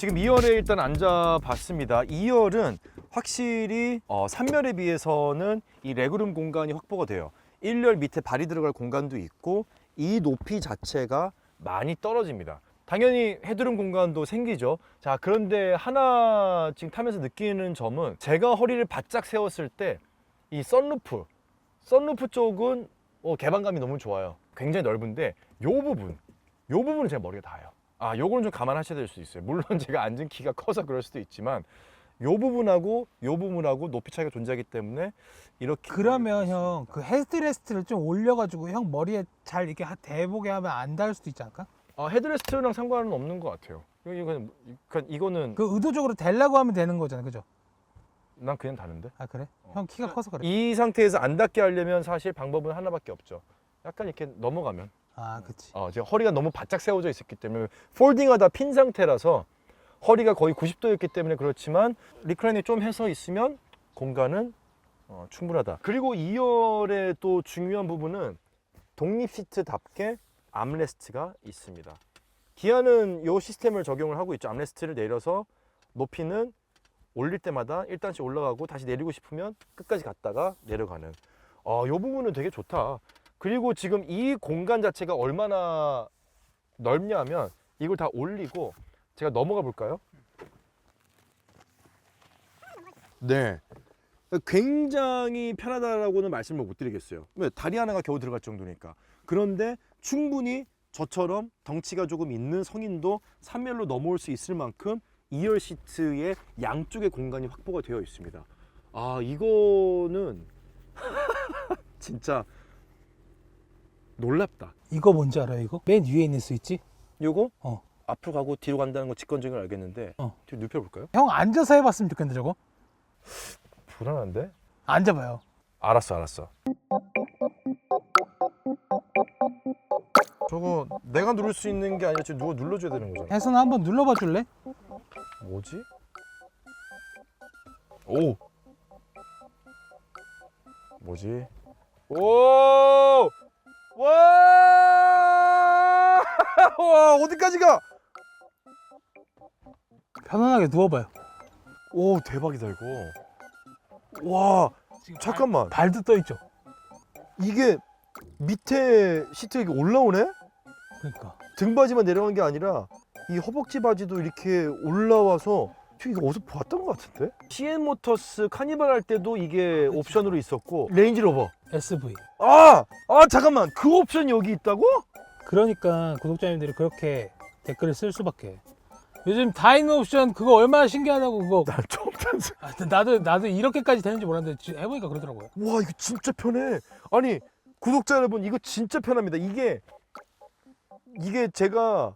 지금 2열에 일단 앉아봤습니다. 2열은 확실히 어, 3열에 비해서는 이 레그룸 공간이 확보가 돼요. 1열 밑에 발이 들어갈 공간도 있고 이 높이 자체가 많이 떨어집니다. 당연히 헤드룸 공간도 생기죠. 자, 그런데 하나 지금 타면서 느끼는 점은 제가 허리를 바짝 세웠을 때 이 썬루프, 썬루프 쪽은 어, 개방감이 너무 좋아요. 굉장히 넓은데 요 부분, 요 부분은 제 머리가 닿아요. 아, 요거는 좀 감안하셔야 될 수 있어요. 물론 제가 앉은 키가 커서 그럴 수도 있지만 요 부분하고 요 부분하고 높이 차이가 존재하기 때문에 이렇게 그러면 형 그 헤드레스트를 좀 올려가지고 형 머리에 잘 이렇게 하- 대보게 하면 안 닿을 수도 있지 않을까? 아, 헤드레스트랑 상관은 없는 것 같아요. 이거는 그러니까 이거는 그 의도적으로 되려고 하면 되는 거잖아, 그죠? 난 그냥 다는데. 아 그래? 형 키가 커서 그래. 이 상태에서 안 닿게 하려면 사실 방법은 하나밖에 없죠. 약간 이렇게 넘어가면 아 그치. 어, 지금 허리가 너무 바짝 세워져 있었기 때문에 폴딩하다 핀 상태라서 허리가 거의 90도였기 때문에 그렇지만 리클라인이 좀 해서 있으면 공간은 어, 충분하다. 그리고 2열의 또 중요한 부분은 독립 시트답게 암레스트가 있습니다. 기아는 이 시스템을 적용을 하고 있죠. 암레스트를 내려서 높이는 올릴 때마다 1단씩 올라가고 다시 내리고 싶으면 끝까지 갔다가 내려가는. 어, 이 부분은 되게 좋다. 그리고 지금 이 공간 자체가 얼마나 넓냐면 이걸 다 올리고 제가 넘어가 볼까요? 네. 굉장히 편하다라고는 말씀을 못 드리겠어요. 왜? 다리 하나가 겨우 들어갈 정도니까. 그런데 충분히 저처럼 덩치가 조금 있는 성인도 3열로 넘어올 수 있을 만큼 2열 시트의 양쪽의 공간이 확보가 되어 있습니다. 아, 이거는 진짜 놀랍다. 이거 뭔지 알아요? 이거 맨 위에 있는 스위치? 요거 어. 앞으로 가고 뒤로 간다는 거 직관적인 걸 알겠는데 어. 뒤로 눕혀볼까요? 형 앉아서 해봤으면 좋겠는데 저거? 불안한데? 앉아봐요. 알았어 알았어 저거 내가 누를 수 있는 게 아니라 지금 누가 눌러줘야 되는 거잖아 혜선아 한번 눌러봐 줄래? 뭐지? 오 뭐지? 오! 와! 와 어디까지 가? 편안하게 누워봐요. 오 대박이다 이거 와 잠깐만 발, 발도 떠 있죠. 이게 밑에 시트 이게 올라오네? 그러니까. 등바지만 내려간 게 아니라 이 허벅지 바지도 이렇게 올라와서 저 이거 어디서 봤던 것 같은데? CN 모터스 카니발 할 때도 이게 옵션으로 있었고 레인지로버 SV. 아! 아 잠깐만 그 옵션이 여기 있다고? 그러니까 구독자님들이 그렇게 댓글을 쓸 수밖에. 요즘 다이노 옵션 그거 얼마나 신기하다고 그거. 난 처음 탄 아, 나도 나도 이렇게까지 되는지 몰랐는데 지금 해보니까 그러더라고요. 와 이거 진짜 편해 아니 구독자 여러분 이거 진짜 편합니다 이게 이게 제가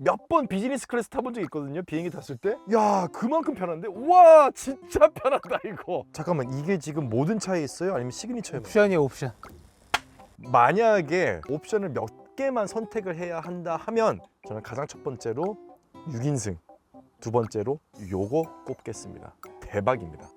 몇 번 비즈니스 클래스 타본 적 있거든요 비행기 탔을 때야 그만큼 편한데? 와 진짜 편하다 이거. 잠깐만 이게 지금 모든 차에 있어요? 아니면 시그니처에만 옵션이에요 옵션. 만약에 옵션을 몇 개만 선택을 해야 한다 하면 저는 가장 첫 번째로 6인승 두 번째로 요거 꼽겠습니다. 대박입니다